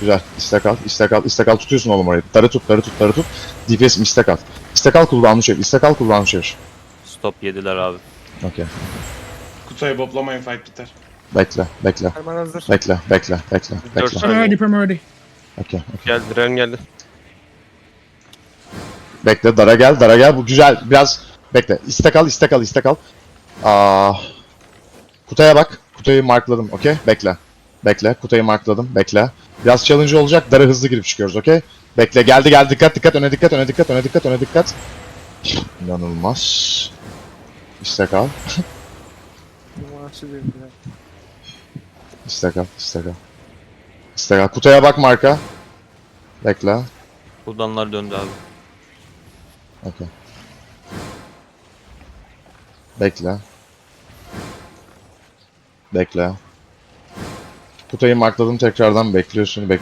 Güzel. İstek al. istek al. istek al. Tutuyorsun oğlum orayı. Darı tut, darı tut, darı tut. DPS istek al. İstek al kullanmış çevir. İstek al kullanmış çevir. Stop yediler abi. Okey. Kutuya boplamayın fight biter. Bekle, bekle. Hemen hazır. Bekle, bekle, bekle, Dört bekle. saniye. Perma ready, perma ready. Okey. Geldi Ren geldi. Bekle, dara gel, dara gel. Bu güzel. Biraz bekle. İstek al, istek al, istek al. Aa, kutuya bak. Kutuyu markladım, okey? Bekle. Bekle, kutuyu markladım, bekle. Biraz challenge olacak, dara hızlı girip çıkıyoruz, okey? Bekle, geldi geldi, dikkat dikkat, öne dikkat, öne dikkat, öne dikkat, öne dikkat. İnanılmaz. İstek al, istek al, istek al. İstek al. Kutuya bak marka. Bekle. Buradanlar döndü abi. Okey. Bekle. Bekle. Kutayı markladım tekrardan bekliyorsun. Bek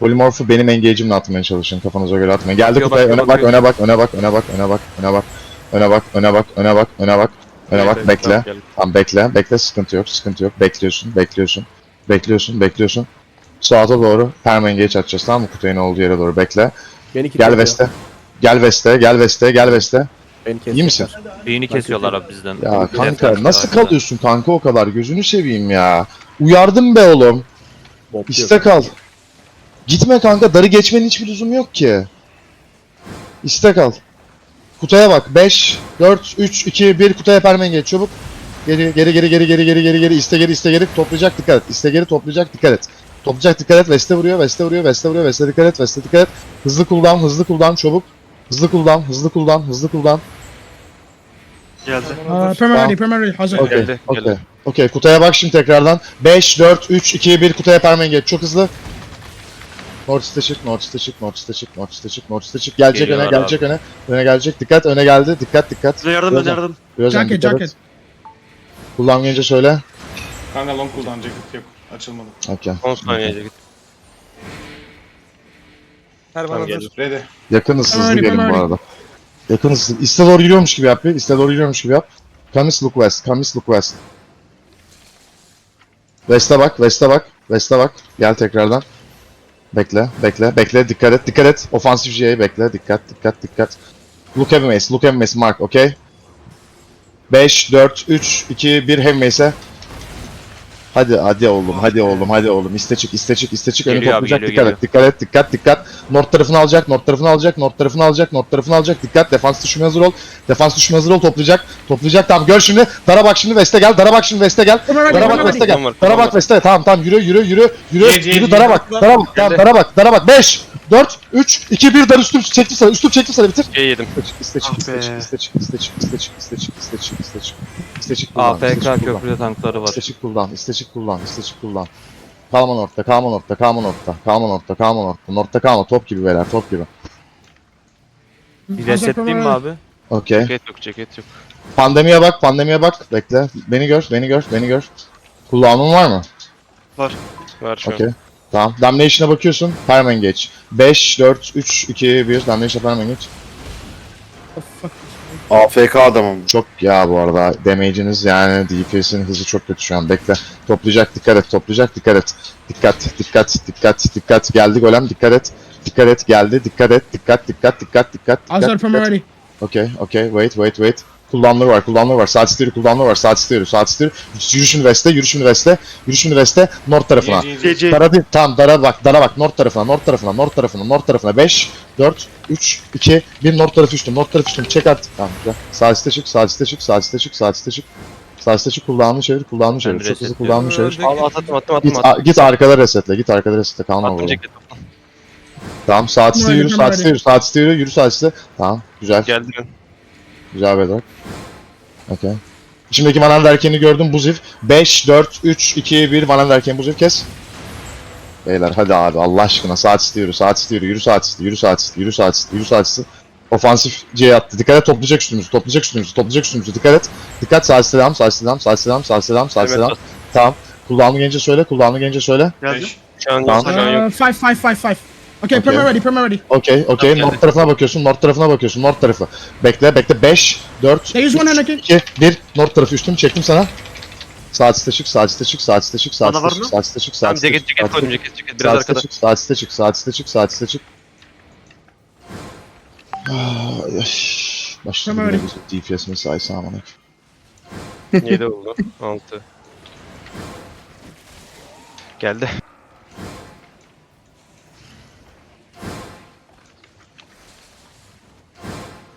Polimorfu benim engage'imle atmaya çalışın. Kafanıza göre atmayın. Geldi Bakıyor, Kutay. Öne bak, öne bak, öne bak, öne bak, öne bak, öne bak. Öne bak, öne bak, öne bak, öne bak, öne bak. Bekle. tamam, bekle. Bekle sıkıntı yok. Sıkıntı yok. Bekliyorsun. Bekliyorsun. Bekliyorsun. Bekliyorsun. Saate doğru perma engage atacağız tamam mı? Kutayın olduğu yere doğru bekle. Gel. Veste. Gel Veste. Gel Veste. Gel Veste. Beni kesiyor. İyi misin? Beyni kesiyorlar abi bizden. Ya kanka nasıl kalıyorsun kanka o kadar gözünü seveyim ya. Uyardım be oğlum. İste kal. Gitme kanka darı geçmenin hiçbir lüzumu yok ki. İste kal. Kutuya bak. 5, 4, 3, 2, 1 kutuya permen geç çabuk. Geri geri geri geri geri geri geri geri iste geri iste geri toplayacak dikkat et. İste geri toplayacak dikkat et. Toplayacak dikkat et. Veste vuruyor, Veste vuruyor, Veste vuruyor, Veste dikkat et, Veste dikkat et. Hızlı cooldown, hızlı cooldown çabuk. Hızlı cooldown, hızlı cooldown, hızlı cooldown. Geldi. Aa, perma ready, perma ready. Hazır. Okey, Geldi, okey. geldi. Okey, kutuya bak şimdi tekrardan. 5, 4, 3, 2, 1 kutuya permen geç. Çok hızlı. North çık, North çık, North çık, North çık, North çık. Gelecek öne, Geliyorlar gelecek öne. Öne gelecek. Dikkat, öne geldi. Dikkat, dikkat. Size yardım Birazdan- yardım. Birazdan Jacket, dikkat et. jacket. Kullan gelince söyle. Kanka long cooldown jacket yok. Açılmadı. Okey. 10 saniye git. Tamam, hazır. Ready. Yakınız hızlı Öyle, gelin bu öyle. arada. Yakınız hızlı. İste doğru yürüyormuş gibi yap bir. İste doğru yürüyormuş gibi yap. Kamis look west. Kamis look west. West'e bak. West'e bak. West'e bak. Gel tekrardan. Bekle. Bekle. Bekle. Dikkat et. Dikkat et. Ofansif J'ye bekle. Dikkat. Dikkat. Dikkat. Look heavy mace. Look heavy mace. Mark. Okay. 5, 4, 3, 2, 1 heavy mace'e. Hadi hadi oğlum, hadi oğlum, hadi oğlum. İste çık, iste çık, iste çık. Önü Geliyor abi, toplayacak. geliyor, dikkat et, dikkat et, dikkat, dikkat. North tarafını alacak, north tarafını alacak, north tarafını alacak, north tarafını alacak. Dikkat, defans düşmeye hazır ol. Defans düşmeye hazır ol, toplayacak. Toplayacak, tamam gör şimdi. Dara bak şimdi, Veste gel. Dara bak şimdi, Veste gel. Dara bak, Veste ready. gel. Dara bak, Veste. Tamam, tamam. Yürü, yürü, yürü. Yürü, yürü. Dara bak, Dara bak. Tamam, Dara bak, Dara bak. 5, 4, 3, 2, 1. Dar üstüm çektim sana. Üstüm çektim sana bitir. Şey yedim. İste çık, iste çık, iste çık, iste çık, iste çık, iste çık, iste çık, iste çık, iste çık. İste çık, kullan, iste AFK çık, kullan. köprüde tankları var. İsteçik kullan, isteçik kullan, isteçik kullan. Kalman orta, kalman orta, kalman orta, kalman orta, kalman orta. Nortta kalma, top gibi beyler, top gibi. Bir resetleyeyim mi abi? Okey. Ceket yok ceket yok. Pandemiye bak, pandemiye bak. Bekle. Beni gör, beni gör, beni gör. Kullanımın var mı? Var şu an. Okey. Tamam. Damnation'a bakıyorsun. Perman geç. 5, 4, 3, 2, 1. Damnation'a perman geç. AFK adamım. Çok ya bu arada. Damage'iniz yani DPS'in hızı çok kötü şu an. Bekle. Toplayacak, dikkat et. Toplayacak, dikkat et. Dikkat, dikkat, dikkat, dikkat. Geldi golem, dikkat et. Dikkat et, geldi. Dikkat et. Dikkat, dikkat, dikkat, dikkat. Dikkat, perma dikkat. ready. Okey, okey. Wait, wait, wait. Kullanmaları var, kullanmaları var. Saat istiyoruz, kullanmaları var. Saat istiyoruz, saat istiyoruz. Yürüyüşünü veste, yürüyüşünü veste, yürüyüşünü veste. North tarafına. Dara bir, tamam dara bak, dara bak. North tarafına, North tarafına, North tarafına, North tarafına. 5, 4, 3, 2, 1. North tarafı üçtüm, North tarafı üçtüm. Çek artık. Tamam güzel. Saat iste çık, saat iste çık, saat iste çık, saat iste çık. Saat iste çık, kullanımı çevir, kullanımı çevir. Çok hızlı kullanımı çevir. Allah attım, attım, attım. Git, a- git arkada resetle, git arkada resetle. Kalma Attım burada. Tamam saat iste yürü, saat iste yürü, saat iste yürü, yürü saat iste. Tamam güzel. Geldim. Güzel bedel. Okey. İçimdeki Van Derken'i gördüm. Buzif. 5, 4, 3, 2, 1. Van Derken Buzif kes. Beyler hadi abi Allah aşkına saat istiyor, saat istiyor, yürü, saat istiyor, yürü saat istiyor, yürü saat istiyor, yürü saat istiyor. Ofansif C attı. Dikkat et toplayacak üstümüzü, toplayacak üstümüzü, toplayacak üstümüzü. Dikkat et. Dikkat saat istiyor, saat istiyor, saat istiyor, saat istiyor, saat istiyor. Evet. Tamam. Kullanımı gence söyle, kullanımı gence söyle. Geldim. Tamam. 5, 5, 5, 5. Okay, Okay. perma ready, perma ready. Okey. Tamam, North geldi. tarafına bakıyorsun, North tarafına bakıyorsun, North tarafı. Bekle, bekle. 5, 4, There is one Anakin. 2, 1. North tarafı üstüm çektim sana. Sağ site çık, sağ site çık, sağ site çık, sağ Bana site çık, sağ site çık, sağ Tamam site ceket çık, ceket sağ koydum ceket ceket biraz Sağ site arkada. çık, sağ site çık, sağ site çık, sağ site çık. Ah, yaş. Başladı yine bizim DPS mesaisi amına. 7 oldu. 6. Geldi.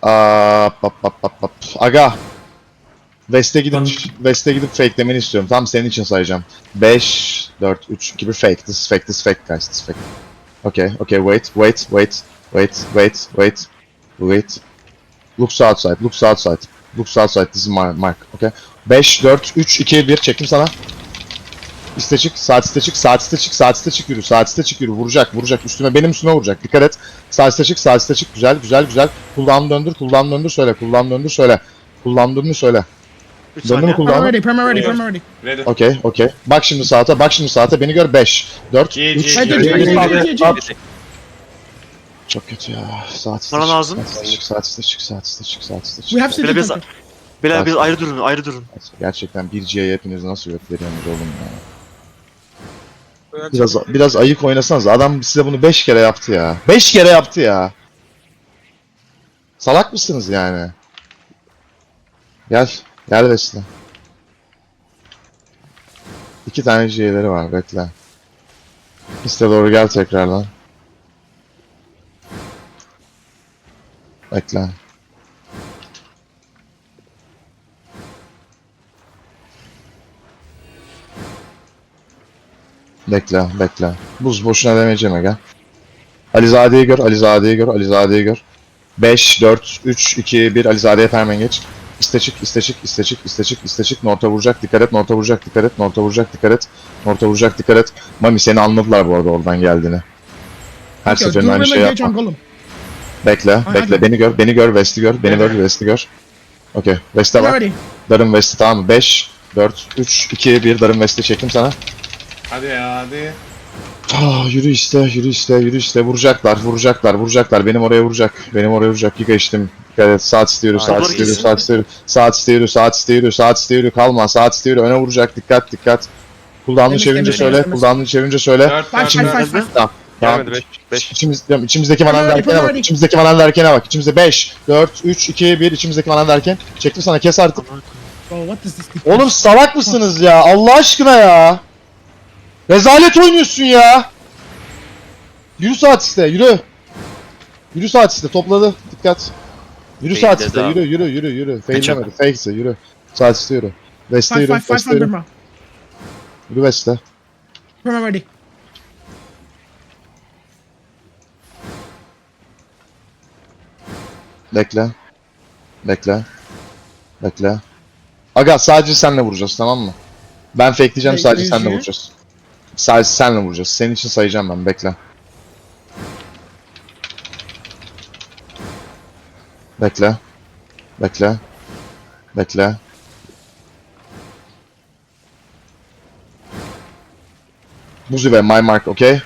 Aa, pap pap pap pap. Aga. West'e gidip West'e gidip fake'lemeni istiyorum. Tam senin için sayacağım. 5 4 3 2 1 fake. This is fake. This is fake guys. This is fake. Okay, okay, wait, wait, wait, wait, wait, wait, wait. Looks outside, looks outside. Looks outside. This is my mark. Okay. 5 4 3 2 1 çektim sana. İste çık, saat iste çık, saat iste çık, saat iste çık yürü, saat iste çık yürü, vuracak, vuracak, üstüme, benim üstüme vuracak, dikkat et. Saat iste çık, saat iste çık, güzel, güzel, güzel. Kullan döndür, kullan döndür, söyle, kullan döndür, söyle. Kullandığını söyle. 3 Döndü mü saniye. Perma ready, perma ready, perma ready. Ready. Okey, okey. Bak şimdi saate, bak şimdi saate, beni gör 5, 4, Ye, 3, ye, Hadi, ye, hadi, ye, hadi, ye. hadi, hadi. Çok kötü ya. Saat iste Bana çık, lazım. Saat iste çık, saat iste çık, saat iste çık, saat iste çık. Have Bile biz, ayrı durun, ayrı durun. Gerçekten bir G'ye hepiniz nasıl yok veriyorsunuz oğlum ya. Biraz biraz ayık oynasanız adam size bunu 5 kere yaptı ya. 5 kere yaptı ya. Salak mısınız yani? Gel. Gel Vesle. İki tane C'leri var bekle. İste doğru gel tekrardan. Bekle. Bekle, bekle. Buz boşuna demeyeceğim gel. Alizade'yi gör, Alizade'yi gör, Alizade'yi gör. 5, 4, 3, 2, 1, Alizade'ye permen geç. İste çık, iste çık, iste çık, iste çık, iste çık. Norta vuracak, dikkat et, norta vuracak, dikkat et, norta vuracak, dikkat et. Norta vuracak, dikkat et. Mami seni anladılar bu arada oradan geldiğini. Her Okay, seferinde aynı şey yapma. Bekle, Ay, bekle. hadi. Beni gör, beni gör, West'i gör. Beni gör, West'i gör. Okey, West'e bak. Darın West'i tamam mı? 5, 4, 3, 2, 1. Darın West'i çektim sana. Hadi ya hadi. Ah, yürü işte, yürü işte, yürü işte. Vuracaklar, vuracaklar, vuracaklar. Benim oraya vuracak. Benim oraya vuracak. Giga içtim. Dikkat et. Saat iste yürü, saat gitsin. saat iste yürü. Saat iste yürü, saat iste yürü, saat iste yürü. Kalma, saat iste yürü. Öne vuracak. Dikkat, dikkat. Demiş, çevirince söyle, kulağını çevirince söyle. 4 Five, 4 five, 4. five, five. Tamam. Tamam. Gelmedi 5. 5. İçimiz, içimizdeki manan derkene bak. İçimizdeki manan derkene bak. İçimizde 5, 4, 3, 2, 1. İçimizdeki manan derken. Çektim sana kes artık. Oğlum salak mısınız ya? Allah aşkına ya. Rezalet oynuyorsun ya. Yürü saat iste, yürü. Yürü saat iste, topladı. Dikkat. Yürü saat Fake'ledi iste, yürü, yürü, yürü, yürü. Fake'lemedi, fake iste, yürü. Saat iste yürü. West'e yürü, West'e yürü. Yürü West'e. Perma ready. Bekle. Bekle. Bekle. Aga sadece senle vuracağız tamam mı? Ben fakeleyeceğim sadece senle vuracağız. Sadece senle vuracağız. Senin için sayacağım ben bekle. Bekle. Bekle. Bekle. Buzi ve my mark okey?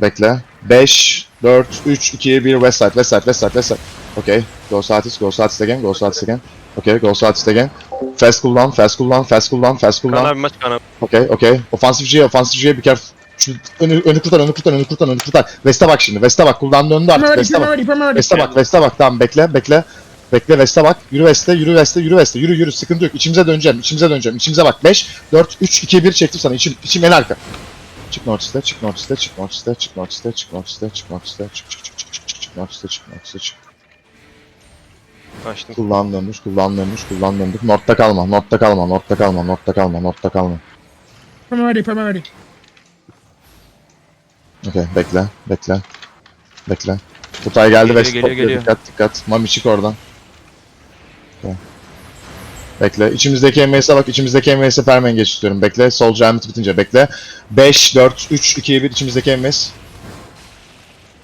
Bekle. 5, 4, 3, 2, 1 west side, west side, west side, west side. Okay. Go Satis, go Satis again, go Satis again. Okay, go Satis again. Fast cooldown, fast cooldown, fast cooldown, fast cooldown. abi maç Kaan abi. Okay, okay. Offensive G, offensive G, bir kere şu önü, önü kurtar, önü kurtar, önü kurtar, önü kurtar. West'e bak şimdi, West'e bak. Cooldown döndü artık, West'e bak. West'e bak, West'e bak. Tamam bekle, bekle. Bekle West'e bak. Yürü West'e, yürü West'e, yürü West'e. Yürü yürü sıkıntı yok. İçimize döneceğim, içimize döneceğim. İçimize bak. 5, 4, 3, 2, 1 çektim sana. İçim, içim en arka. Çık North'iste, çık North'iste, çık North'iste, çık North'iste, çık North'iste, çık North'iste, çık çık çık çık çık çık çık North'iste, çık North'iste, çık. Açtım. Kullan döndür, kullan döndür, kullan döndür. North'ta kalma, North'ta kalma, North'ta kalma, North'ta kalma, North'ta kalma. Perma ready, perma ready. Okey, bekle, bekle. Bekle. Kutay geldi Geliyor, ve geliyor, stopluyor. geliyor. Dikkat, dikkat. Mami çık oradan. Okey. Bekle. İçimizdeki MS'e bak. İçimizdeki MS'e permen geç istiyorum. Bekle. Sol cahmet bitince bekle. 5, 4, 3, 2, 1. içimizdeki MS.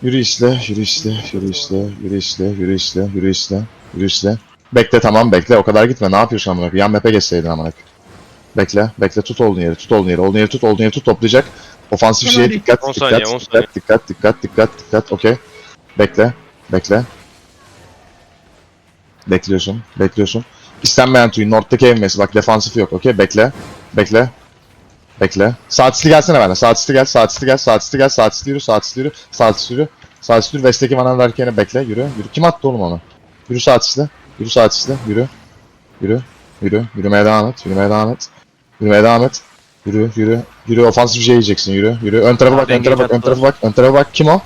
Yürü isle, yürü isle, yürü isle, yürü isle, yürü isle, yürü isle, yürü isle. Bekle tamam bekle. O kadar gitme. Ne yapıyorsun amına koyayım? Yan map'e geçseydin amına koyayım. Bekle, bekle. Tut olduğun yeri, tut olduğun yeri. Olduğun yeri tut, olduğun yeri tut. Toplayacak. Ofansif şeye dikkat, 10 dikkat, saniye, 10 saniye. dikkat, dikkat, dikkat, dikkat, dikkat. Okey. Bekle, bekle. Bekliyorsun, bekliyorsun. İstenmeyen Tui. North'taki evmesi. Bak defansif yok. Okey bekle. Bekle. Bekle. Saatçisi gelsene bana. Saatçisi gel. Saatçisi gel. Saatçisi gel. Saatçisi yürü. Saatçisi yürü. Saatçisi yürü. Saatçisi yürü. West'teki Van Anderken'e bekle. Yürü. Yürü. Kim attı oğlum onu? Yürü saatçisi. Yürü saatçisi. Yürü. Yürü. Yürü. Yürümeye devam et. Yürümeye devam et. Yürümeye devam et. Yürü. Yürü. Yürü. Ofansif bir şey yiyeceksin. Yürü. Yürü. Ön tarafa bak. Ön tarafa bak. Ön tarafa bak. Ön tarafa bak. Kim o?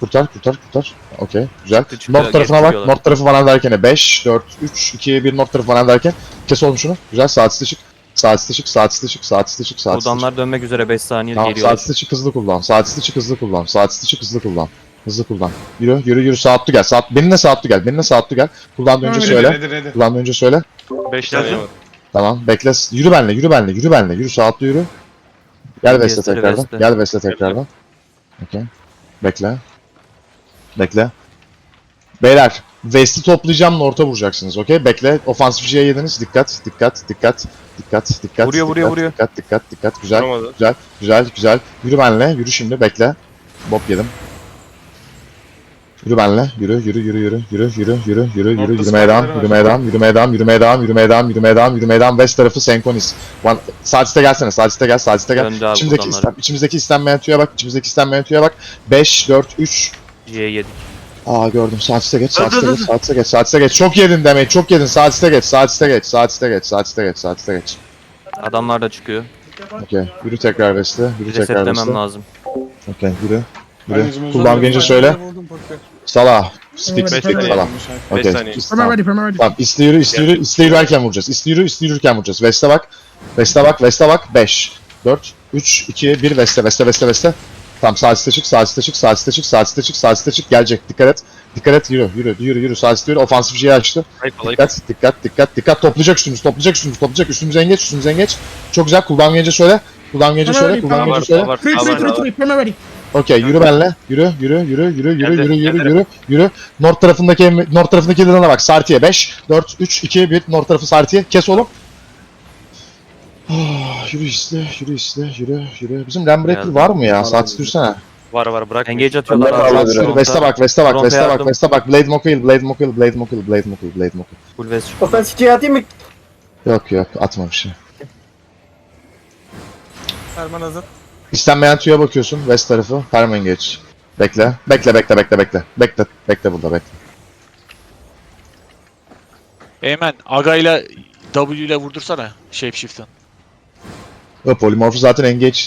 Kurtar. Kurtar. Kurtar. Okey. Güzel. North tarafına bak. North tarafı Van Anderken'e 5, 4, 3, 2, 1 North tarafı Van Anderken. Kes oğlum şunu. Güzel. Saatsi çık. Saatsi çık. Saatsi çık. Saatsi çık. Saatsi çık. Buradanlar dönmek üzere 5 saniye Tamam, geliyorlar. saatsi çık hızlı kullan. Saatsi çık hızlı kullan. Saatsi çık hızlı kullan. Hızlı kullan. Yürü, yürü, yürü. Saatli gel. Saat, benimle saatli gel. Benimle saatli gel. Kullandığı önce söyle. Kullandığı önce söyle. 5 tane Geldi. var. Tamam. Bekle. Yürü benle, yürü benle, yürü benle. Yürü saatli yürü. Gel Vesle Vesle, tekrardan. Vesle. Gel Vesle tekrardan. Okey. Bekle. Bekle. Beyler, Vest'i toplayacağım orta vuracaksınız. Okey? Bekle. Ofansif J'ye yediniz. Dikkat, dikkat, dikkat. Dikkat, dikkat. Vuruyor, vuruyor, dikkat, vuruyor. Dikkat, dikkat, dikkat. Güzel. Vuramadı. Güzel, güzel, güzel. Yürü benle, yürü şimdi, bekle. Bob yedim. Yürü benle, yürü, yürü, yürü, yürü, yürü, yürü, yürü, yürü, yürü, yürümeye devam, yürümeye devam, yürümeye devam, yürümeye devam, yürümeye devam, yürümeye devam, yürümeye devam. West tarafı Senkonis. One, Saatiste gelsene, saatiste gel, saatiste gel. İçimizdeki, istem, içimizdeki istenmeyen tüye bak, içimizdeki istenmeyen tüye bak. 5, 4, 3. C'ye yedik. Aa gördüm, saatiste geç, dur. geç, saatiste geç, saatiste geç. Çok yedin demeyi, çok yedin. Saatiste geç, saatiste geç, saatiste geç, saatiste geç, saatiste geç. Adamlar da çıkıyor. Okey, yürü tekrar West'e, yürü tekrar Resetlemem West'e. lazım. Okey, yürü. Yürü. Kullan gelince söyle. Salah. Speak, Beş speak saniye. Salah. 5 Okey. saniye. Perma ready, perma ready. Tamam iste yürü, iste yürü, iste yürürken vuracağız. İste yürü, iste yürürken vuracağız. West'e bak. West'e bak, West'e bak. 5, 4, 3, 2, 1. West'e, West'e, West'e, West'e. Tamam sağ üstte çık, sağ üstte çık, sağ üstte çık, sağ üstte çık, sağ üstte çık. Gelecek. Dikkat et. Dikkat et. Yürü, yürü, yürü, yürü. Sağ üstte yürü. Ofansif şeyi açtı. Ayıp. Dikkat, dikkat, dikkat, dikkat. Toplayacak üstümüz, toplayacak üstümüz, toplayacak üstümüze en geç, üstümüze en geç. Çok güzel. Kullan gelince söyle. Kullan gelince Tamam, söyle, hadi, kullan tamam. Gelince söyle. var Three, three, three, var. three, ready. Okey yürü benle. Yürü yürü yürü yürü yürü yürü yürü yürü yürü. North tarafındaki North tarafındaki lidana bak. Sartiye 5 4 3 2 1 North tarafı Sartiye. Kes oğlum. Ah, yürü işte, yürü işte, yürü, yürü. Bizim Geldi. var mı ya? Saat sürsene. Var var bırak. Engage atıyorlar Saat abi. West'e bak, West'e bak, fronta West'e bak, yardım. West'e bak. Blade Mokil, Blade Mokil, Blade Mokil, Blade Mokil, Blade Mokil. Full West. Ofensifçiye atayım mı? Yok yok, atma bir şey. Ferman hazır. İstenmeyen tüye bakıyorsun, West tarafı. Perman geç. Bekle, bekle, bekle, bekle, bekle. Bekle, bekle burada, bekle. Eymen Aga ile W ile vurdursana Shapeshift'ın. Yok, Polymorph'u zaten engage.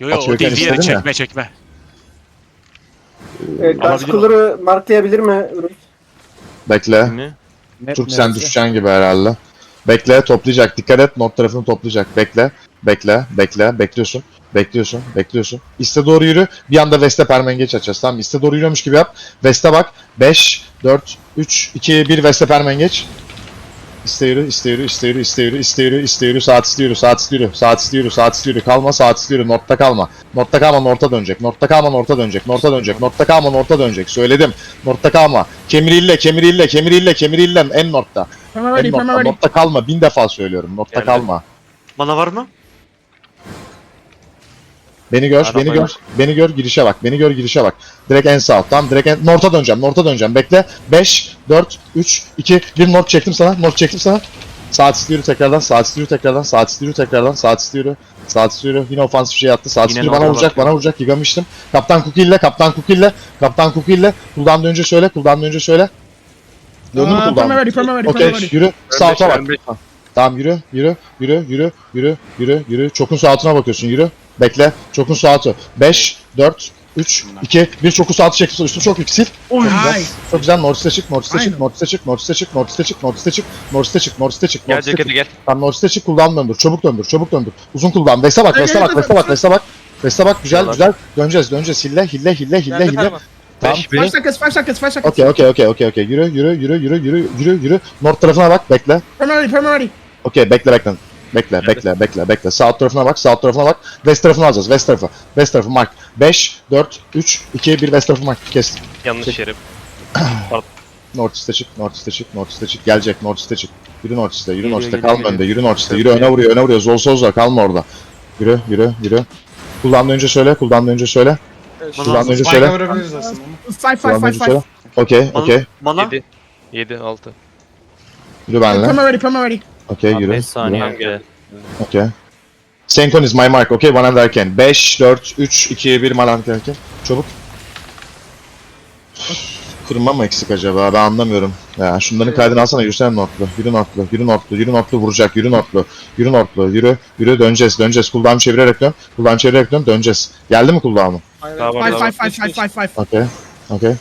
Yo yo o Atıyorken değil diğeri istedin ya. çekme çekme. E, Alabilir Cooler'ı marklayabilir mi? Bekle. Mi? Türk sen düşeceksin gibi herhalde. Bekle toplayacak. Dikkat et. Not tarafını toplayacak. Bekle. Bekle. Bekle. Bekliyorsun. Bekliyorsun. Bekliyorsun. İste doğru yürü. Bir anda Veste permengeç açacağız. Tamam. İste doğru yürüyormuş gibi yap. Veste bak. 5, 4, 3, 2, 1 Veste permengeç. İste yürü, iste yürü, iste yürü, iste yürü, iste yürü, iste yürü, saat iste yürü, saat iste yürü, saat iste yürü, saat iste yürü, kalma, saat iste yürü, nortta kalma. Nortta kalma, norta dönecek, nortta kalma, norta dönecek, norta dönecek, nortta kalma, norta dönecek. Söyledim, nortta kalma. Kemirille, kemirille, kemirille, kemirille, en nortta. En ready. notta kalma, bin defa söylüyorum, Geldi. kalma. Bana var mı? Beni gör, Araba beni gör, beni gör, girişe bak, beni gör, girişe bak. Direkt en sağ, tamam, direkt en, norta döneceğim, norta döneceğim, bekle. 5, 4, 3, 2, 1, nort çektim sana, nort çektim sana. Saat istiyor tekrardan, saat istiyor tekrardan, saat istiyor tekrardan, saat istiyor. Saat istiyor. Yine ofansif şey attı. Saat istiyor bana vuracak, bana vuracak. Yıkamıştım. Kaptan Cookie'yle, Kaptan Cookie'yle, Kaptan Cookie'yle. Kuldan önce söyle, kuldan önce söyle. Döndü mü kuldan? Okey, yürü. Saat'e bak. Tamam yürü, yürü, yürü, yürü, yürü, yürü, yürü. Çokun saatine bakıyorsun, yürü. Bekle. Çokun saati. 5, 4, 3, 2, 1 çokun saati çekti. Üstü çok sil. Çok güzel. Nice. Çok güzel. Norris'te çık, Norris'te çık. Norris'te çık, Norris'te çık, Norris'te çık, Norris'te çık, Norris'te çık, Norris'te çık, Gel Norris'te çık. ceketi gel. Tamam Norris'te çık, kullan döndür. Çabuk döndür, çabuk döndür. Uzun kullan. Veste bak, Veste bak, Veste bak, Veste bak. Veste bak, güzel, güzel. Döneceğiz, döneceğiz. Hille, hille, hille, hille, hille. Tamam. Beş. Five seconds, five seconds, five seconds. Okey, okey, okey, okey, okey. Yürü, yürü, yürü, yürü, yürü, yürü, yürü. North tarafına bak, bekle. Perma ready. Okey bekle bekle. Bekle Nerede? bekle bekle bekle. South tarafına bak. South tarafına bak. West tarafına alacağız. West tarafı. West tarafı mark. 5 4 3 2 1 West tarafı mark. Kes. Yanlış yere. North East'e çık. North East'e çık. North East'e çık. Gelecek North East'e çık. Yürü North East'e. Yürü North East'e. geliyor, Kalma önde. Yürü North East'e. Yürü öne vuruyor. Öne vuruyor. Zol Sozla. Kalma orada. Yürü yürü yürü. Kullandı önce söyle. Kullandı önce söyle. Kullandı önce söyle. Five, five, Kullandı five, önce five. söyle. Okey okey. Bana 7. 7 6. Yürü benle. Perma ready, perma ready. Okey yürü. 5 saniye Yürü. önce. Okey. Senkon is my mark. Okey one and erken. 5, 4, 3, 2, 1 man and erken. Çabuk. Kırma mı eksik acaba? Ben anlamıyorum. Ya şunların kaydını alsana yürüsene notlu. Yürü notlu. Yürü notlu. Yürü notlu vuracak. Yürü notlu. Yürü notlu. Yürü. Yürü döneceğiz. Döneceğiz. Kulağımı çevirerek dön. Kulağımı çevirerek dön. Döneceğiz. Geldi mi kulağımı? Daha var Five, daha var. five, five, five, five, five. Okey. Okey.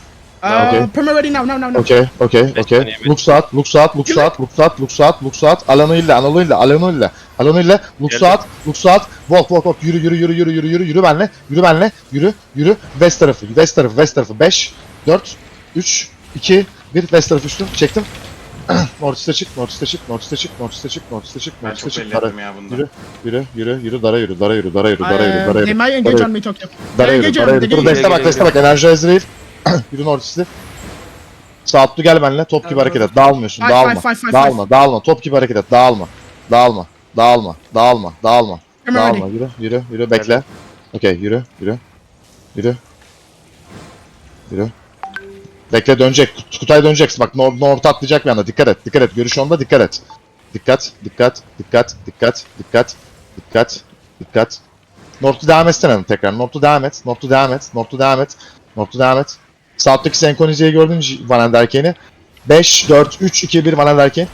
Uh, Okay. perma ready now, now, now, now. Okey. Okey. Okey. saniye, beş. Look saat. Look saat. Look saat. Look saat. Look saat. Look saat. Alano ile. Alano ile. Alano ile. Alano ile. Look Geldim. saat. Look saat. Walk walk walk. Yürü yürü yürü yürü yürü yürü. Yürü benle. Yürü benle. Yürü. Yürü. West tarafı. West tarafı. West tarafı. 5, 4, 3, 2, 1. West tarafı üstü. Çektim. Northeast'e çık. Northeast'e çık. Northeast'e çık. Northeast'e çık. Northeast'e çık. Ben Northeast'e çok çık. belli Dara. ettim ya bunda. Yürü. Yürü. Yürü. Yürü. Dara yürü. Dara yürü. Dara yürü. Dara yürü. Dara Uh, yürü. Dara they yürü. might engage Dara on me, Tokyo. Dara Engage yürü. on Dara me, yürü. Dur engage. West'e bak. West'e bak. Enerji Ezreal. Yürü Northeast'e. Saatli gel benimle. Top gibi hareket et. Dağılmıyorsun. Five, Dağılma. five, five. Dağılma. Dağılma. Top gibi hareket et. Dağılma. Dağılma. Dağılma. Dağılma. Dağılma. Perma Dağılma. Yürü. Yürü. Yürü. Bekle. Okey. Yürü. Yürü. Yürü. Yürü. Bekle dönecek. Kut- Kutay döneceksin. Bak nor North atlayacak bir anda. Dikkat et. Dikkat et. Görüş onda dikkat et. Dikkat. Dikkat. Dikkat. Dikkat. Dikkat. Dikkat. Dikkat. North'u devam etsene tekrar. North'u devam et. North'u devam et. North'u devam et. North'u devam et. Saatteki senkronizeyi gördün mü Van Enderken'i? 5, 4, 3, 2, 1 Van Enderken.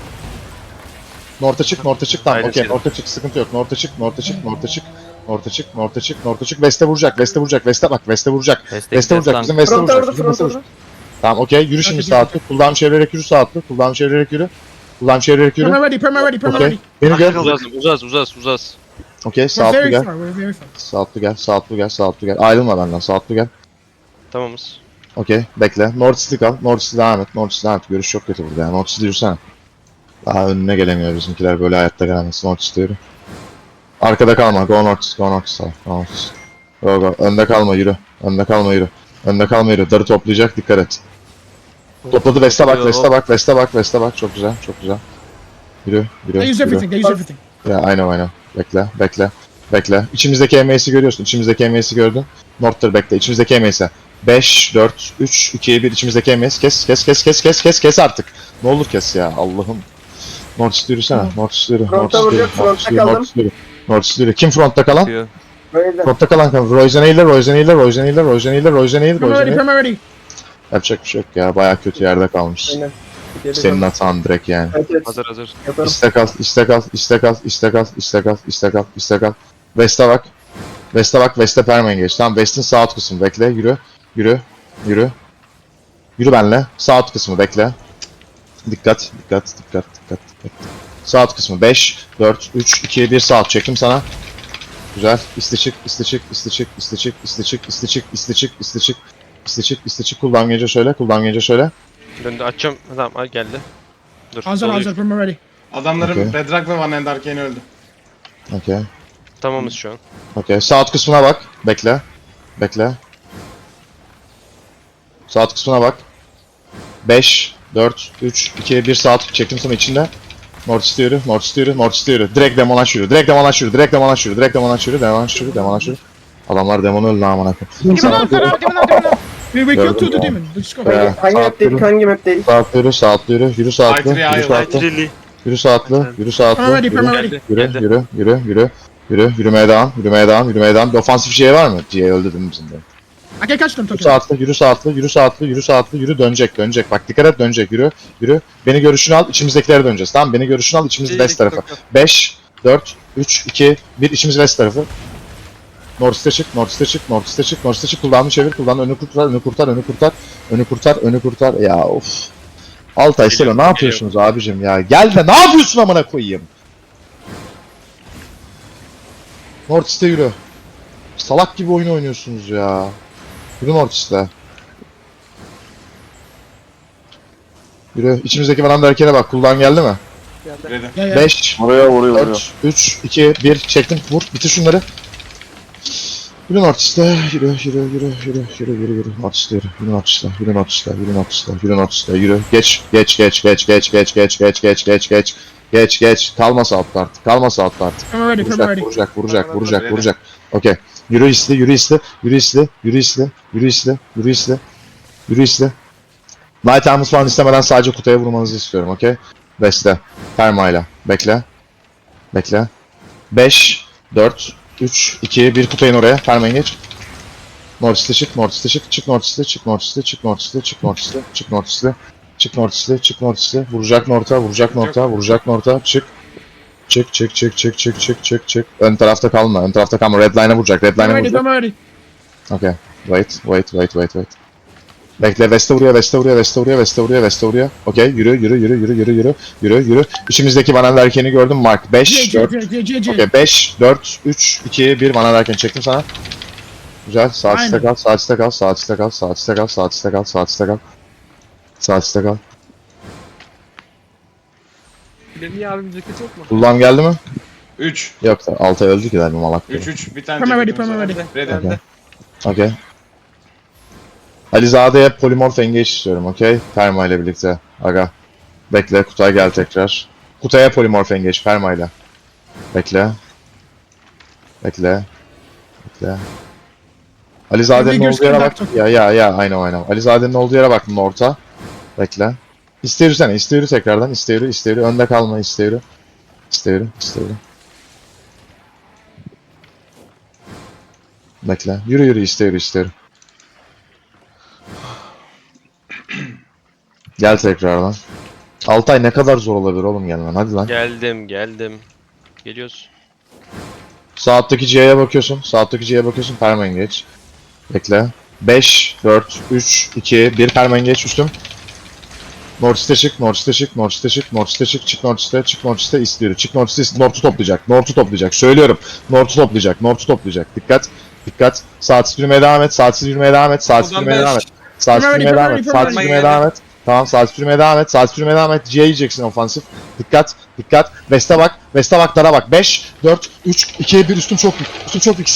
North'a çık, North'a çık. Tamam okey. North'a çık. Sıkıntı yok. North'a çık, North'a çık, North'a çık. North'a çık, North'a çık, North'a çık. West'e vuracak, West'e vuracak, West'e bak, West'e vuracak. West'e vuracak, bizim Fronta vuracak. Bizim vurdu. vuracak. Tamam okey. Yürü şimdi sağ atlı. Kulağımı çevirerek yürü sağ atlı. Kulağımı çevirerek yürü. Kulağımı çevirerek yürü. Perma ready, perma ready, perma ready. Beni gör. Uzas uzas uzas uzas. Okey sağ atlı gel. Sağ atlı gel, sağ atlı gel, sağ atlı gel. Ayrılma benden, sağ atlı gel. Tamamız. Okey, bekle. North Stick al. North Stick devam et. North Stick devam et. Görüş çok kötü burada ya. North Stick yürüsene. Daha önüne gelemiyor bizimkiler. Böyle hayatta gelemez. North Stick yürü. Arkada kalma. Go North Stick. Go North Stick. Go North Stick. Go go. Önde kalma yürü. Önde kalma yürü. Önde kalma yürü. Darı toplayacak. Dikkat et. Topladı. West'e bak. West'e bak. West'e bak. West'e bak. Çok güzel. Çok güzel. Yürü. Yürü. They use yürü. everything, they use everything. Ya I know I know. Bekle, bekle, bekle. İçimizdeki emeğisi görüyorsun. İçimizdeki emeğisi gördün. North'tur bekle. İçimizdeki emeğisi. 5, 4, 3, 2, 1. İçimizdeki emeğisi. Kes, kes, kes, kes, kes, kes, kes artık. Ne olur kes ya. Allah'ım. North East yürüsene. North East yürü. North Fronta East yürü. vuracak, North yürü. yürü. Yürü. Kim frontta kalan? Böyle. Frontta kalan kan. Royzen Eğilir, Royzen Eğilir, Royzen Eğilir, Royzen Eğilir, Royzen Perma Royzen ready. Yapacak bir şey yok ya. Baya kötü yerde kalmış. Aynen. Senin hatan direkt yani. Evet, evet. Hazır hazır. Yaparım. İstek al, istek al, istek al, istek al, istek al, istek al, istek al. West'e bak. West'e bak. West'e permen geç. Tamam West'in sağ alt kısmı bekle. Yürü. Yürü. Yürü. Yürü benle. Sağ alt kısmı bekle. Dikkat. Dikkat. Dikkat. Dikkat. Dikkat. Sağ alt kısmı 5, 4, 3, 2, 1 sağ alt çektim sana. Güzel. İste çık, iste çık, iste çık, iste çık, iste çık, iste çık, iste çık, iste çık. İste çık, iste çık. Kullan gece şöyle, kullan gece şöyle. Döndü açacağım. Tamam al geldi. Dur. Hazır hazır. Burma ready. Adamların Okay. Bedrock ve Van End Arcane öldü. Okey. Tamamız şu an. Okey. Saat kısmına bak. Bekle. Bekle. Saat kısmına bak. 5, 4, 3, 2, 1 saat çektim sana içinde. North yürü, North yürü, North yürü. Direkt demolaş yürü, direkt demolaş yürü, direkt demolaş yürü, direkt demolaş yürü, demolaş yürü, demolaş yürü. Adamlar demonu öldü amına koyayım. Demon out, demon out, demon out. We were killed to the demon. Let's go. Ee, hangi map değil, hangi map değil? Saat yürü, saat yürü, yürü saatli, yürü saatli. Yürü saatli, yürü saatli, yürü, yürü, yürü, yürü yürü, yürü, yürümeye devam, yürümeye devam, yürümeye devam. Bir ofansif şey var mı? GA öldü değil mi bizim de? I can catch them, Yürü Tokyo. saatli, yürü saatli, yürü saatli, yürü saatli, yürü dönecek, dönecek. Bak dikkat et dönecek, yürü, yürü. Beni görüşünü al, içimizdekilere döneceğiz. Tamam beni görüşünü al, içimiz west tarafı. 5, 4, 3, 2, 1, içimiz west tarafı. North East'e çık, North East'e çık, North East'e çık, North East'e çık. Kulağını çevir, kulağını önü kurtar, önü kurtar, önü kurtar, önü kurtar, önü kurtar. Ya of. Altay Selo ne yapıyorsunuz abicim ya? Gel de ne yapıyorsun amına koyayım? North East'e yürü. Salak gibi oyun oynuyorsunuz ya. Yürü North East'e. Yürü. İçimizdeki Van Anderken'e bak. Kuldan geldi mi? Yeah. 5, Vuruyor vuruyor 4, 3, 2, 1. Çektim. Vur. Bitir şunları. Yürü North East'e. Yürü, yürü, yürü, yürü, yürü, yürü, yürü. North East'e yürü. Yürü North East'e. Yürü North East'e. Yürü North East'e. Yürü. Geç, geç, geç, geç, geç, geç, geç, geç, geç, geç, geç. Geç, geç. Kalma altta artık. Kalma altta artık. Vuracak, vuracak, vuracak, vuracak, vuracak. Okey. Yürü isli, yürü isli, yürü isli, yürü isli, yürü isli, yürü isli, yürü isli. Night Times falan istemeden sadece kutuya vurmanızı istiyorum, okey? West'e. Permayla. Bekle. Bekle. 5, 4, 3, 2, 1 kutayın oraya. Permayın geç. North'iste çık, North'iste çık, çık North'iste, çık North'iste, çık North'iste, çık North'iste, çık North'iste, çık North'iste, çık North'iste, vuracak North'a, vuracak North'a, vuracak North'a, çık. Çık, çık, çık, çık, çık, çık, çık, çık. Ön tarafta kalma, ön tarafta kalma. Red line'a vuracak, red I'm line'a ready, vuracak. I'm ready. Okay. Wait, wait, wait, wait, wait. Bekle Veste vuruyor, Veste vuruyor, Veste vuruyor, Veste vuruyor, Veste vuruyor. Okey yürü, yürü, yürü, yürü, yürü, yürü, yürü, yürü. İçimizdeki bana erkeni gördüm Mark. 5, 4, okey 5, 4, 3, 2, 1 bana erken çektim sana. Güzel, saatiste kal, saatiste kal, saatiste kal, saatiste kal, saatiste kal, saatiste kal. Saatiste kal. Benim yardımcılıkta çok mu? Kullan geldi mi? 3. Yok, 6'ya öldü ki derdim malak. 3, 3, bir tane. Perma ready, perma ready. Redem'de. Okey. Alizade'ye polimorf engage istiyorum, okey? Perma ile birlikte. Aga. Bekle, Kutay gel tekrar. Kutay'a polimorf engage, Perma ile. Bekle. Bekle. Bekle. Alizade'nin olduğu yere come bak. back to- Ya ya ya, aynen aynen. Alizade'nin olduğu yere baktım orta. Bekle. İsteyürü sen, isteyürü tekrardan. İsteyürü, isteyürü. Önde kalma, isteyürü. İsteyürü, isteyürü. Bekle. Yürü yürü, isteyürü, isteyürü. Gel tekrardan. Altay ne kadar zor olabilir oğlum gelmen. Hadi lan. Geldim geldim. Geliyoruz. Saatteki C'ye bakıyorsun. Saatteki C'ye bakıyorsun. Permen geç. Bekle. 5, 4, 3, 2, 1 permen geç üstüm. North'iste çık, North'iste çık, North'iste çık, North'iste çık, çık North'iste, çık North'iste istiyor. Çık North'iste, North'u toplayacak, North'u toplayacak. Söylüyorum. North'u toplayacak, North'u toplayacak. Dikkat, dikkat. Saatsiz yürümeye devam et, saatsiz yürümeye devam et, saatsiz yürümeye devam et. Saatsiz yürümeye devam et, saatsiz yürümeye devam et. Tamam saatsiz yürümeye devam et, saatsiz yürümeye devam et. C'ye yiyeceksin ofansif. Dikkat, dikkat. West'e bak, West'e bak, dara bak. 5, 4, 3, 2, 1 üstüm çok büyük. Üstüm çok büyük.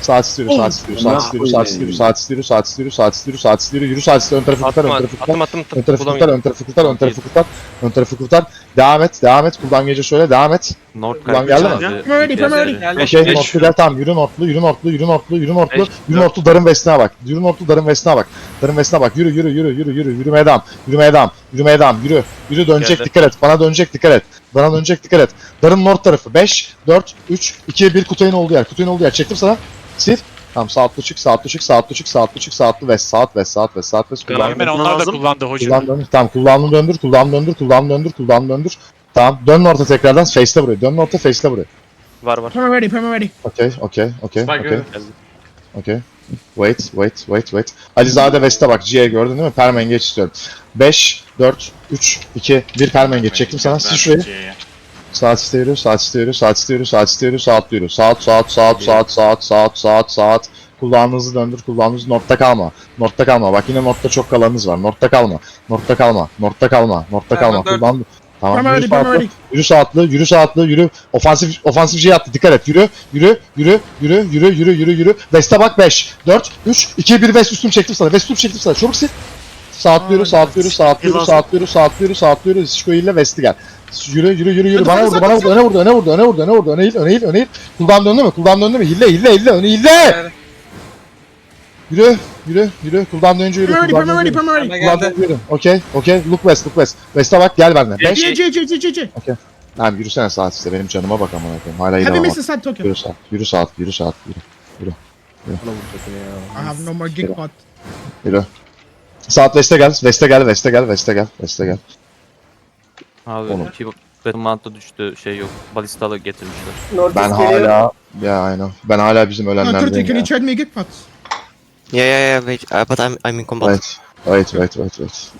Saat istiyor, saat istiyor, saat istiyor, saat istiyor, saat istiyor, saat istiyor, saat istiyor, saat istiyor, yürü saat istiyor, ön tarafı kurtar, ön tarafı kurtar, attım attım. ön tarafı kurtar, ön tarafı kurtar, ön tarafı kurtar, ön tarafı kurtar, devam et, devam et, kuldan gece söyle, devam et. North Ulan geldi mi? Perma ready. Okey, Geç. North'lu gel, tamam, yürü North'lu, yürü North'lu, yürü North'lu, yürü North'lu, yürü. North'lu, darın west'ine bak, yürü North'lu, darın west'ine bak, darın west'ine bak, yürü, yürü, yürü, yürü, yürü, yürümeye devam, yürümeye devam, yürümeye devam, yürü, yürü, dönecek, Geldi. dikkat et, bana dönecek, dikkat et, bana dönecek, dikkat et. Darın north tarafı, 5, 4, 3, 2, 1, kutayın olduğu yer, kutayın olduğu yer, çektim sana, sil. Tamam sağ atlı çık, sağ atlı çık, sağ atlı çık, sağ atlı çık, sağ atlı west, sağ at west, sağ at west, sağ at west, kullan. Hemen onlar da kullandı hocam. Kullan döndür. Tamam kullanını döndür, kullanını döndür, kullanını döndür, kullanını döndür. Tamam dön orta tekrardan, face'le buraya. Dön orta face'le buraya. Var var. Perma ready, perma ready. Okey, okey, okey, okey, öldü. okey. Wait, wait, wait, wait. Alizade West'e bak, G'ye gördün değil mi? Permen geç istiyorum. 5, 4, 3, 2, 1 permen geç. Çektim sana. Sil şurayı. Saat iste yürü, saat iste yürü, saat iste yürü, saat iste yürü, saat yürü. Saat, saat, saat, saat, saat, saat, saat, saat. Kulağınızı döndür, kulağınızı North'ta kalma. North'ta kalma. Bak yine North'ta çok kalanınız var. North'ta kalma. North'ta kalma. North'ta kalma. North'ta kalma. Kulağını... Tamam, Perma yürü saatli, yürü saatli, yürü saatli, yürü. Ofansif, ofansif şey attı. Dikkat et. Yürü, yürü, yürü, yürü, yürü, yürü, yürü, yürü. West'e bak 5, 4, 3, 2, 1 West üstüm çektim sana. West üstüm çektim sana. Çabuk sil. Saatlıyoruz, saatlıyoruz, saatlıyoruz, saatlıyoruz, saatlıyoruz, saatlıyoruz. Şişko ile West'i gel. Yürü, yürü, yürü, yürü. Bana vurdu, bana vurdu, öne vurdu, öne vurdu, öne vurdu, öne vurdu, öne eğil, öne eğil, öne eğil. Kuldan döndü mü? Kuldan döndü mü? Hille, hille, hille, öne hille. Yürü, yürü, yürü. Kuldan dönünce yürü, kuldan dönünce yürü. Kuldan dönünce yürü. Okey, okey. Look west, look west. West'e bak, gel benimle. 5. G, G, G, G, G, G. Tamam yürüsene saat işte. Benim canıma bak amına koyayım. Hala yine bak. Mr. Sad Tokyo. Yürü saat, yürü saat, yürü saat, yürü. I have no more gig pot. Yürü. Saat West'e gel, West'e gel, West'e gel, West'e gel, West'e gel. Abi Oğlum. iki Battlemount'a düştü şey yok. Balistalı getirmişler. Ben geliyor. hala, ya aynen. Ben hala bizim No, Kurti, ölenlerdenim can ya. you trade me gig pots? Yeah, yeah, yeah, wait. Uh, but I'm I'm in combat. Wait, wait, wait, wait, wait.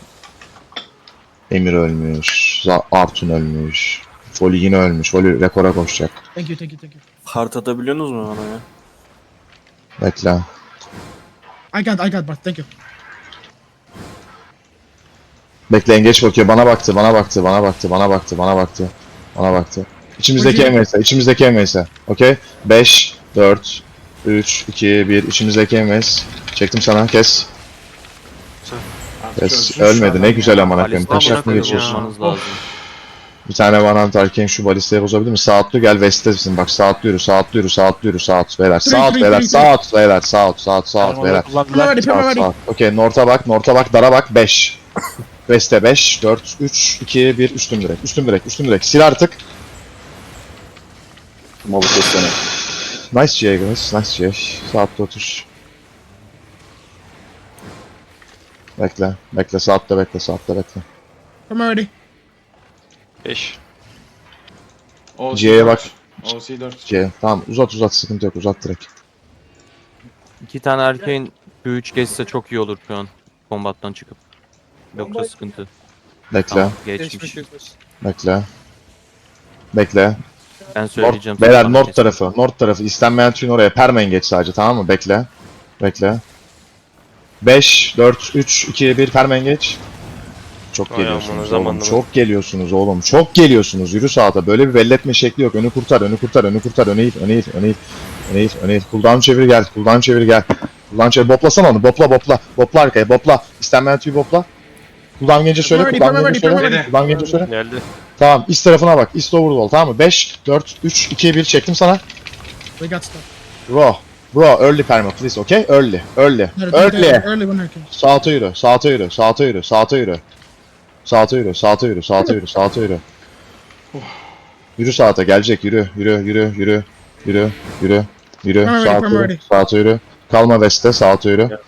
Emir ölmüş, Za- Artun ölmüş, Foli yine ölmüş, Foli rekora koşacak. Thank you, thank you, thank you. Kart atabiliyorsunuz mu bana ya? Bekle. I got, I got, but thank you. Bekleyin geç bakıyor, bana baktı, bana baktı, bana baktı, bana baktı, bana baktı, bana baktı. İçimizdeki. MVS, içimizdeki MVS. Okey? 5, 4, 3, 2, 1, içimizdeki MVS. Çektim sana, kes. Kes. Ölmedi, ne güzel koyayım. Balistan Taşak mı geçiyorsun? Bir tane Van Antarken şu balistayı bozabilir mi? Sağ atlı gel West'tesin. Bak sağ sağ atlıyoruz, sağ atlıyoruz, sağ at beyler. Sağ at beyler, sağ at beyler, sağ at, sağ at, sağ at Tamam, beyler. Sağ at, sağ at. Okey, North'a bak, North'a bak, dara bak 5. West'e 5, 4, 3, 2, 1. Üstüm direkt. Üstüm direkt. Üstüm direkt. Sil artık. Malı kessene. Nice J guys. Nice J. Saatte otur. Bekle. Bekle. Saatte bekle. Saatte bekle. Come already. 5. OC C'ye 4. bak. OC 4. J. Tamam uzat uzat. Sıkıntı yok. Uzat direkt. İki tane erkeğin Q3 geçse çok iyi olur şu an. Kombattan çıkıp. Yoksa sıkıntı. Bekle. Tamam, Geçmiş. Bekle. Bekle. Ben söyleyeceğim. North, beyler North kesin. tarafı. North tarafı. İstenmeyen tüyün oraya. Permen geç sadece tamam mı? Bekle. Bekle. 5, 4, 3, 2, 1 Permen geç. Çok Ay geliyorsunuz oğlum. zamanlama. Çok geliyorsunuz oğlum. Çok geliyorsunuz. Yürü sağda. Böyle bir belletme şekli yok. Önü kurtar, önü kurtar, önü kurtar. Öne it, öne it, öne it. Öne it, öne it. Cooldown çevir gel. Cooldown çevir gel. Cooldown çevir. Boplasana onu. Bopla, bopla. Bopla arkaya. Bopla. İstenmeyen tüyü bopla. Kulağım gence şöyle, kulağım gence şöyle, kulağım gence şöyle. Geldi. Tamam, iç tarafına bak. East overwall tamam mı? 5, 4, 3, 2'ye 1 çektim sana. We got stuck. Bro, bro early karma please, okay? Early, early, early. early. Sağa yürü, sağa yürü, sağa yürü, sağa yürü. Sağa yürü, sağa yürü, sağa yürü, sağa yürü. Yürü saate, gelecek, yürü, yürü, yürü, yürü, yürü, yürü, yürü, sağa yürü, sağa yürü. Kalma veste, sağa yürü.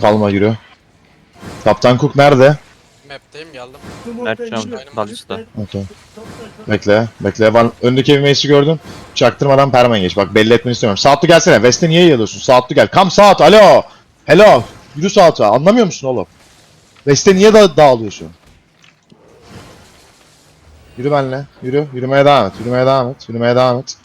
Kalma yürü. Kaptan Cook nerede? Map'teyim geldim. Mertcan, Balista. Okey. Bekle, bekle. Van, öndeki bir meclisi gördün. Çaktırmadan permen geç. Bak belli etmeni istemiyorum. Saatli gelsene. West'e niye yayılıyorsun? Saatli gel. Kam saat. Alo. Hello. Yürü saate. Anlamıyor musun oğlum? West'e niye da dağılıyorsun? Yürü benle. Yürü. Yürümeye devam et. Yürümeye devam et. Yürümeye devam et.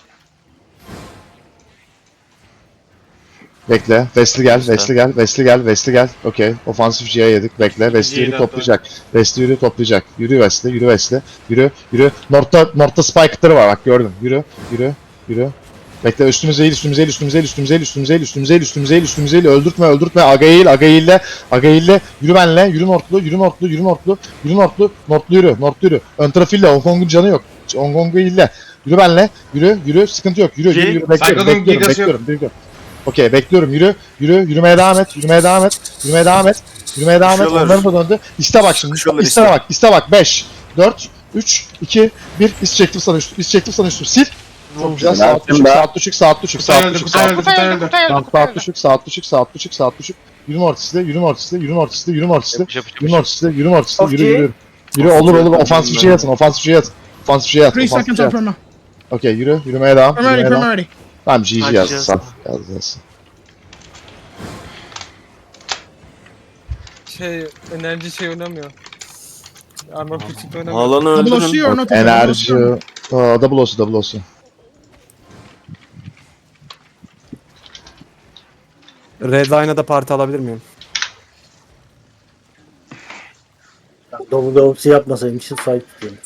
Bekle. Wesley gel. Wesley gel. Wesley gel. Wesley gel. Okey. Ofansif G'ye yedik. Bekle. Wesley yürü toplayacak. Wesley yürü toplayacak. Yürü Wesley. Yürü Wesley. Yürü. Yürü. North'ta, North'ta spike'ları var. Bak gördüm. Yürü. Yürü. Yürü. Bekle üstümüze eğil, üstümüze eğil, üstümüze eğil, üstümüze eğil, üstümüze eğil, üstümüze eğil, üstümüze eğil, üstümüze eğil, öldürtme, öldürtme, aga eğil, aga eğille, aga eğille, yürü benle, yürü Northlu, yürü Northlu, yürü Northlu, yürü Northlu, Northlu yürü, Northlu yürü, ön tarafıyla, Hong Kong'un canı yok, Hong Kong'u eğille, yürü benle, yürü, yürü, sıkıntı yok, yürü, yürü, yürü, bekliyorum, Cyclone'un bekliyorum, yok. bekliyorum, bekliyorum. Okey, bekliyorum, yürü, yürü, yürümeye devam et, yürümeye devam et, yürümeye devam et, yürümeye devam et, onların da döndü, iste bak şimdi, iste işte. bak, iste bak, 5, 4, 3, 2, 1, is çektim sana üstü, is çektim sana üstü, sil. Çok güzel, saat düşük, saat düşük, saat düşük, saat düşük, saat. Tamam saat düşük, saat düşük, saat düşük, saat düşük. Yürü mortisle, yürü mortisle, yürü mortisle, yürü mortisle, Yapış yapış yürü yapış. mortisle, yürü yürü yürü. Yürü olur olur, ofansif şey atın, ofansif şey atın. Ofansif şey atın, Three ofansif seconds şey atın. Okey yürü, yürümeye devam, I'm ready, yürümeye devam. Tamam GG Hadi yaz, yaz. sağ yaz yaz. Şey enerji şey oynamıyor. Armor Piercing oynamıyor. Alanı Double OC öldürün. or not? Enerji, Aa, double olsun, double olsun. Red Line'a da parti alabilir miyim? Yapmasaydım için sahip tutuyorum.